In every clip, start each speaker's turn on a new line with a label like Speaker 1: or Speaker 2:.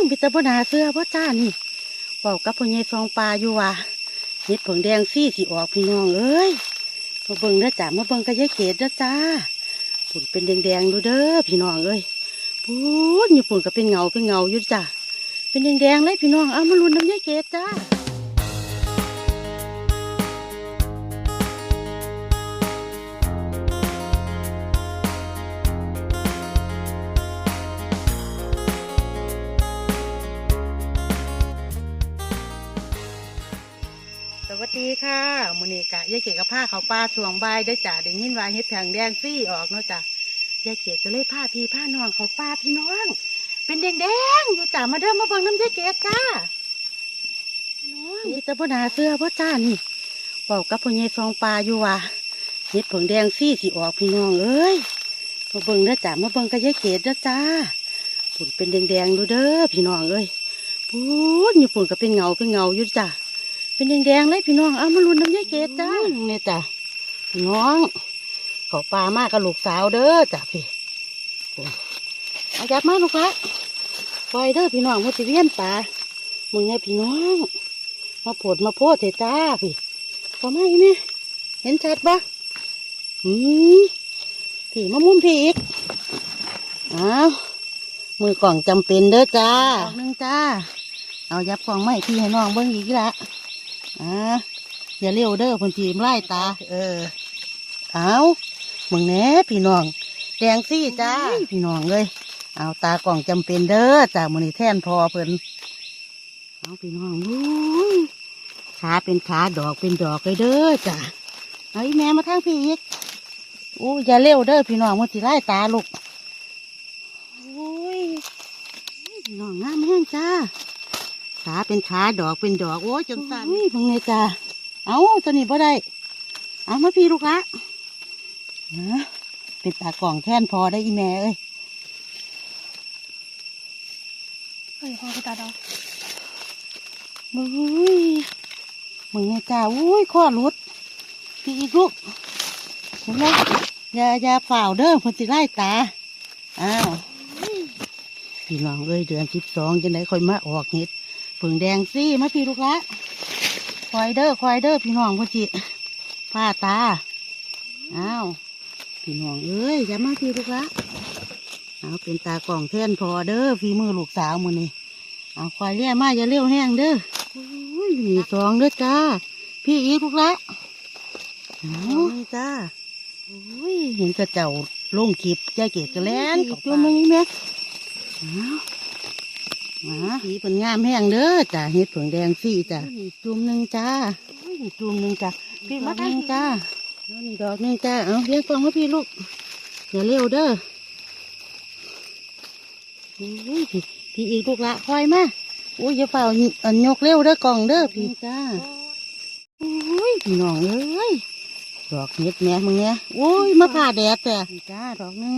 Speaker 1: องพิตาบนาเสื้อพ่อจ้านี่บอกกับพ่อใหญ่ฟองปลาอยู่ว่าเห็ดผงแดงซี่สีออกพี่น้องเอ้ยมาเบิ่งเด้อจ้ามาเบิ่งกระยายเกศนะจ้าผุนเป็นแดงๆดูเด้อพี่น้องเอ้ยปูดอยู่ปุ่นก็เป็นเงาเป็นเงาอยู่จ้าเป็นแดงๆเลยพี่น้องเอามาลุ้นน้ำยายเกศจ้า วัสดีค่ะมือนี้กะยายเกดกับผ้าเขาปลาช่วงบ่ายได้จ้ะได้ยินว่าเฮ็ดแผงแดงซี่ออกเนาะจ้ะยายเกดก็เลยผ้าพี่ผ้าน้องเขาปลาพี่น้อง เป็นแดงๆอยู่จ้ะมาเดิมมาเบิ่งน้ำยายเกดจ้าน้องมีแต่บนาเสื้อพ่อจ้านี่บอกกับพ่อใหญ่ฟองปลาอยู่ว่าเฮ็ดผงแดงซี่สิออกพี่น้องเอ้ยมาเบิ่งเด้อจ้ะมาเบิ่งกับยายเกดเด้อจ้าผุนเป็นแดงๆดูเด้อพี่น้องเอ้ยปูนอยู่ปุ่นก็เป็นเงาเป็นเงาอยู่จ้ะ เป็นแดงๆเลยพี่น้องเอามาลุ้นน้ำยายเกดจ้าเนี่ยจ้ะพี่น้องขอปลามากกับลูกสาวเด้อจ้ะพี่โอ้เอาจับมาลูกละปล่อยเด้อพี่น้องมาสิเวียนปลามึงไงพี่น้อง มาโผดมาโพดเถอะจ้าพี่พอมาอีกไหมเห็นชัดปะอืมพี่มามุมพี่อีกเอามือกล่องจำเป็นเด้อจ้าดอกหนึงจ้า เอายับกล่องไม้พี่ให้น้องเบิ่งอีกละ อ่าอย่าเลี้ยวเด้อเพันทีมไล่ตา เออ เอามึงแหน่พี่น้อง แดงซี่จ้าพี่น้องเลย เอาตากล่องจำเป็นเด้อจ้ามือนี้แท่นพอเพิ่นเอาพี่น้องอุ้ยขาเป็นขาดอกเป็นดอกเลยเด้อจ้าเอาอีแม่มาทางพี่อีกโอ้ยอย่าเลี้ยวเด้อพี่น้องมันสิไล่ตาลูกโอ้ยพี่น้องงามแห้งจ้า ขาเป็นขาดอกเป็นดอกโอ้ยจังสันนี่มึงเนี่ยจ้าเอาตัวนี้บ่ได้ เอามาพี่ลูกละนะเป็นตากล่องแท่นพอได้อีแม่เอ้ย
Speaker 2: เฮ้ยพ่อไปตาดอก
Speaker 1: มึงมึงเนี่ยจ้าอุ้ยข้อรุดพี่อีกลูกเห็นไหมอย่าอย่าเปล่าเด้อเพิ่นสิไล่ตาอ้าวพี่น้องเอ้ยเดือนสิบสองจังไดค่อยมาออกเห็ด ผึ่งแดงซี่มาพี่ลูกละควายเด้อควายเด้อพี่น้องเพิ่นสิผ้าตา อ้าว พี่น้องเอ้ยอย่ามาพี่ลูกละเอาเป็นตากล่องแท่นพอเด้อฝีมือลูกสาวมือนี่เอาควายเลี้ยมาอย่าเลี้ยวแห้งเด้ออุ้ยมีสองเด้อจ้า พี่อีกลูกละเอาจ้าอุ้ยเห็นกระเจ้าลงขีบใจเกดกระแลนอีกตัวหนึงนี่แม่เอามา สีเป็นงามแห้งเด้อจ้าเห็ดผงแดงสี่จ้าอีกจุ่มหนึ่งจ้าอุ้ยอีกจุ่มหนึ่งจ้าพี่มาทางนี้จ้าเอานี่ดอกหนึ่งจ้าเอาเลี้ยงกล่องให้พี่ลูกอย่าเร็วเด้ออุ้ยพี่พี่อีกลูกละคอยมาอุ้ยอย่าเฝ้าอันยกเร็วเด้อกล่องเด้อพี่จ้าอุ้ยพี่น้องเอ้ยดอกเม็ดแม่มึงเนี่ยอุ้ยมาผ่าแดดแต่จ้าดอกหนึง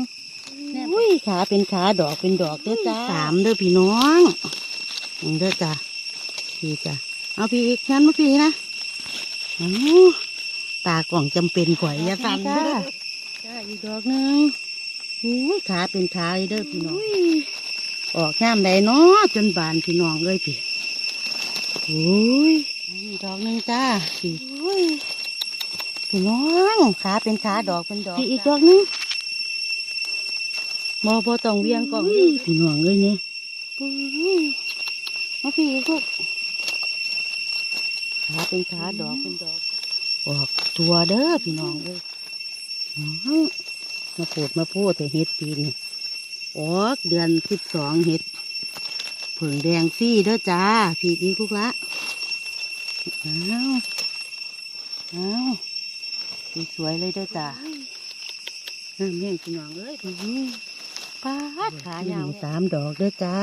Speaker 1: อุ้ยขาเป็นขาดอกเป็นดอกเด้อจ้าสามเด้อพี่น้องนี่เด้อจ้าพี่จ้าเอาพี่อีกงั้นมาพี่นะเอาตากล่องจำเป็นข่อยอยาสั่นเด้อจ้าอีกดอกหนึงอุ้ยขาเป็นขาเลยเด้อพี่น้องออกงามใดเนาะจนบานพี่น้องเลยพี่โอ้ยนี่ดอกหนึ่งจ้าพี่โอ้ยพี่น้องขาเป็นขาดอกเป็นดอกพี่อีกดอกหนึง บอบอต้องเวียงกล่องนี่พี่น้องเลยเนี่ยโอ้ยมาพี่อีกลูกขาเป็นขาดอกเป็นดอกออกตัวเด้อพี่น้องเลยน้องมาพูดมาพูดแต่เฮ็ดปีนี่ออกเดือนสิบสองเห็ดผึ่งแดงซี่เด้อจ้าพี่อีกลูกละเอาเอาพี่สวยเลยเด้อจ้าน้ำแห้งพี่น้องเอ้ยพี่ ปาดขายาวสามดอกเด้อจ้า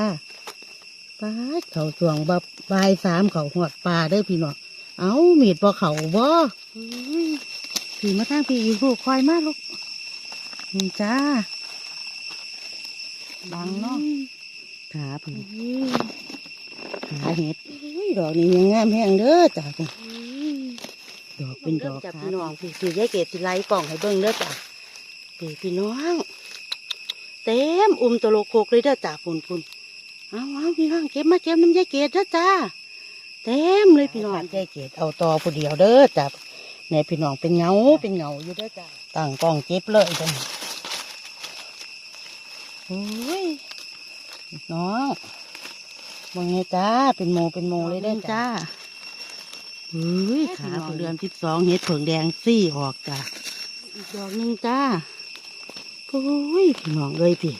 Speaker 1: ปาดเขาสวงแบบบายสามเขาหอดปลาเด้อพี่น้องเอามีดบ่เขาบ่อุ้ยพี่มาทางพี่อีกลูกคอยมาลูกนี่จ้าบังเนาะขาผีขาเห็ดอุ้ยดอกนี้ยังงามแห้งเด้อจ้ะจ้ะดอกเป็นดอกจ้ะพี่น้องพี่พี่ยายเกดสิไล่กล่องให้เบิ่งเด้อจ้ะพี่พี่น้องเต็มอุ้มตะโลโคกเลยเด้อจ้ะฝุ่นฝุ่นเอาเอาพี่น้องเก็บมาเก็บน้ำยายเกดเด้อจ้า เต็มเลยพี่น้องยายเกดเอาต่อผู้เดียวเด้อจ้าในพี่น้องเป็นเงาเป็นเงาอยู่เด้อจ้าตั้งกล้องเก็บเลยจ้ะโอ้ยพี่น้องมองไงจ้าเป็นโมเป็นโมเลยเด้อจ้าเฮ้ยขาเดือนที่สองเห็ดเผิงแดงซี่ออกจ้าอีกดอกหนึ่งจ้า โอ้ยพี่น้องเลยพี่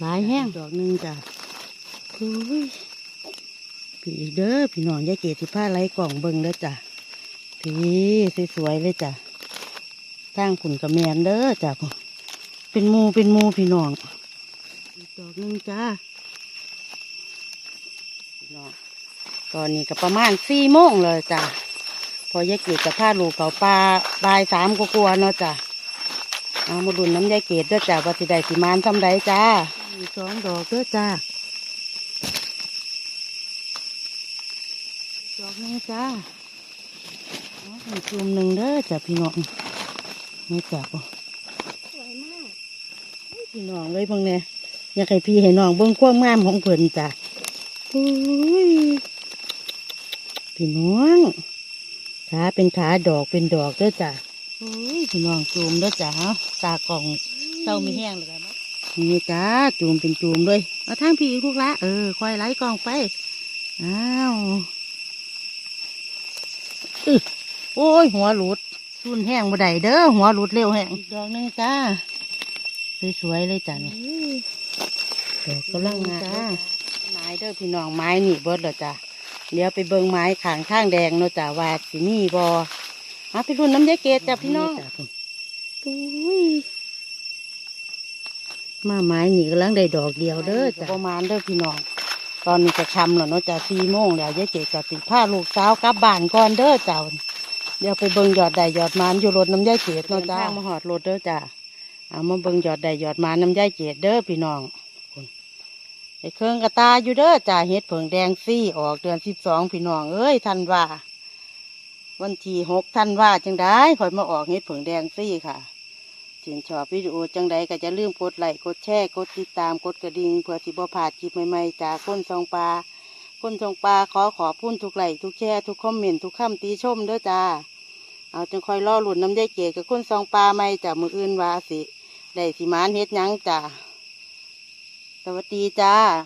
Speaker 1: หลายแห้งดอกหนึ่งจ้ะโอ้ยพี่อีกเด้อพี่น้องยายเกศสิผ้าไหลกล่องเบิ่งเด้อจ้ะพี่สวยๆเลยจ้ะทางขุนกระแมนเด้อจ้ะพ่อเป็นหมูเป็นหมูพี่น้องอีกดอกหนึ่งจ้าพี่น้องตอนนี้ก็ประมาณสี่โมงเลยจ้ะพอยายเกศจะพาลูกเขาปลาบ่ายสามกลัวาๆเนาะจ้ะ เอามาดุนน้ำยายเกดเด้อจ้าว่าสิได้สิมานทำไดจ้าสองดอกเด้อจ้าดอกนึงจ้าอ๋อจุ่มหนึ่งเด้อจ้าพี่น้องนี่จ้าบ่
Speaker 2: สวยมาก
Speaker 1: พี่น้องเลยเพิ่งเนี่ยอยากให้พี่ให้น้องเบิ่งความงามของเพิ่นจ้าอุ้ยพี่น้องขาเป็นขาดอกเป็นดอกเด้อจ้า อ้ยพี่น้องจูมเด้อจ้าตากล่องเศร้ามีแห้งเลยกันนี่จ้าจูมเป็นจูมเลยมาทางพี่ลูกละเออคอยไล่กล้องไปอ้าวอึโอ้ยหัวหลุดซุนแห้งบ่ได้เด้อหัวหลุดเร็วแห้งอีกดอกหนึงจ้าสวยๆเลยจ้านี่ดอกกำลังงามจ้าไม้เด้อพี่น้องไม้นี่เบิดเลยจ้าเดี๋ยวไปเบิ่งไม้ขางข้างแดงเนาะจ้าว่าสิมีบ่ มาไปรุ่นน้ำยายเกดจ้าพี่น้องอุ้ยมาไม้นี่กำลังได้ดอกเดียวเด้อจ้ะประมาณเด้อพี่น้อง ตอนนี้จะคำแล้วเนาะจ้ะสี่โมงแล้วยายเกดกับสิผ้าลูกสาวกลับบ้านก่อนเด้อเจ้าเดี๋ยวไปเบิ่งยอดใดยอดมานอยู่รถน้ำยายเกดเนาะจ้ามาหอดรถเด้อจ้าเอามาเบิ่งยอดใดยอดมานน้ำยายเกดเด้อพี่น้องคุณไอ้เครื่องกระตาอยู่เด้อจ้าเฮ็ดเผิงแดงซี่ออกเดือนสิบสองพี่น้องเอ้ยทันว่า วันที่หกทันว่าจังได้คอยมาออกเฮ็ดผงแดงซี่ค่ะชื่นชอบวิดีโอจังใดก็จะลืมกดไลค์กดแชร์กดติดตามกดกระดิ่งเพื่อสิบ่พลาดคลิปใหม่ๆจากคนทรงปลาคนทรงปลาขอขอพุ่นทุกไลค์ทุกแชร์ทุกคอมเมนต์ทุกคำตีชมด้อจ้าเอาจังคอยล่อหลุนน้ำยายเกศกับคนทรงปลาไม่จากมืออื่นวาสิได้สิมานเฮ็ดยังจ้าสวัสดีจ้า